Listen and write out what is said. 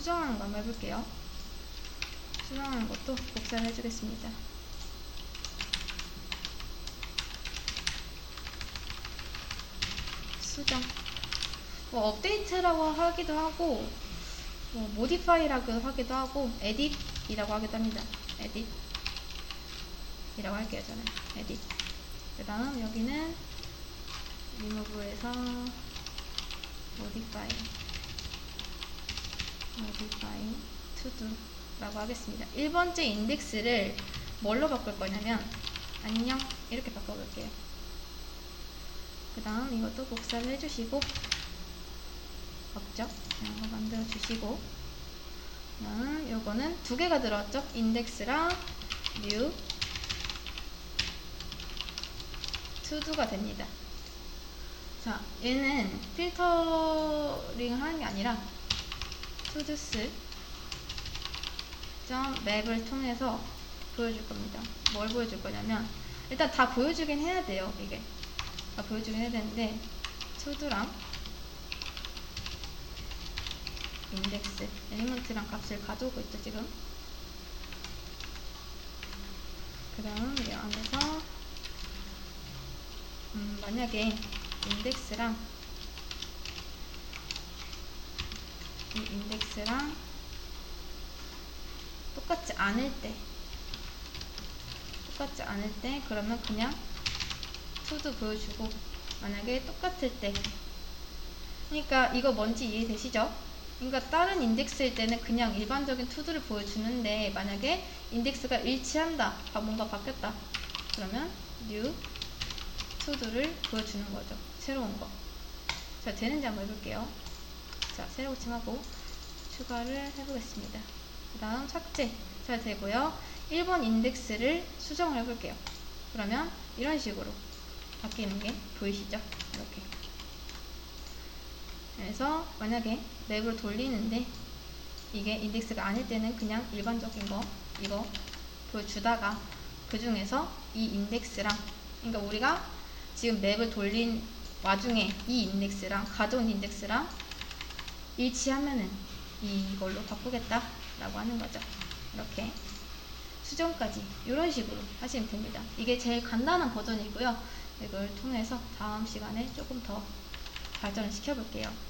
수정하는 거 한번 해볼게요. 수정하는 것도 복사를 해주겠습니다. 수정. 뭐 업데이트라고 하기도 하고, 뭐 모디파이라고 하기도 하고, 에딧이라고 하기도 합니다. 에딧. 이라고 할게요, 저는. 에딧. 그 다음 여기는 리무브에서 모디파이. Modify to do 라고 하겠습니다. 1번째 인덱스를 뭘로 바꿀 거냐면 안녕 이렇게 바꿔볼게요. 그 다음 이것도 복사를 해주시고 없죠? 이런 거 만들어 주시고 그 다음 요거는 두 개가 들어왔죠? 인덱스랑 new to do가 됩니다. 자, 얘는 필터링 하는 게 아니라 투두스 점 맵을 통해서 보여줄 겁니다. 뭘 보여줄 거냐면 일단 다 보여주긴 해야 돼요. 이게 다 보여주긴 해야 되는데 투두랑 인덱스 엘리먼트랑 값을 가져오고 있죠 지금. 그 다음 이 안에서 음, 만약에 인덱스랑 이 인덱스랑 똑같지 않을 때 똑같지 않을 때 그러면 그냥 투도 보여주고 만약에 똑같을 때. 그러니까 이거 뭔지 이해되시죠? 그러니까 다른 인덱스일 때는 그냥 일반적인 투두를 보여주는데 만약에 인덱스가 일치한다 아, 뭔가 바뀌었다. 그러면 new 투두를 보여주는 거죠. 새로운 거자 되는지 한번 해볼게요. 자, 새로 고침하고 추가를 해보겠습니다. 그 다음 삭제 잘 되고요. 1번 인덱스를 수정을 해볼게요. 그러면 이런 식으로 바뀌는 게 보이시죠? 이렇게. 그래서 만약에 맵을 돌리는데 이게 인덱스가 아닐 때는 그냥 일반적인 거 이거 보여주다가 그 중에서 이 인덱스랑 그러니까 우리가 지금 맵을 돌린 와중에 이 인덱스랑 가져온 인덱스랑 일치하면은 이걸로 바꾸겠다라고 하는 거죠. 이렇게 수정까지 이런 식으로 하시면 됩니다. 이게 제일 간단한 버전이고요. 이걸 통해서 다음 시간에 조금 더 발전을 시켜볼게요.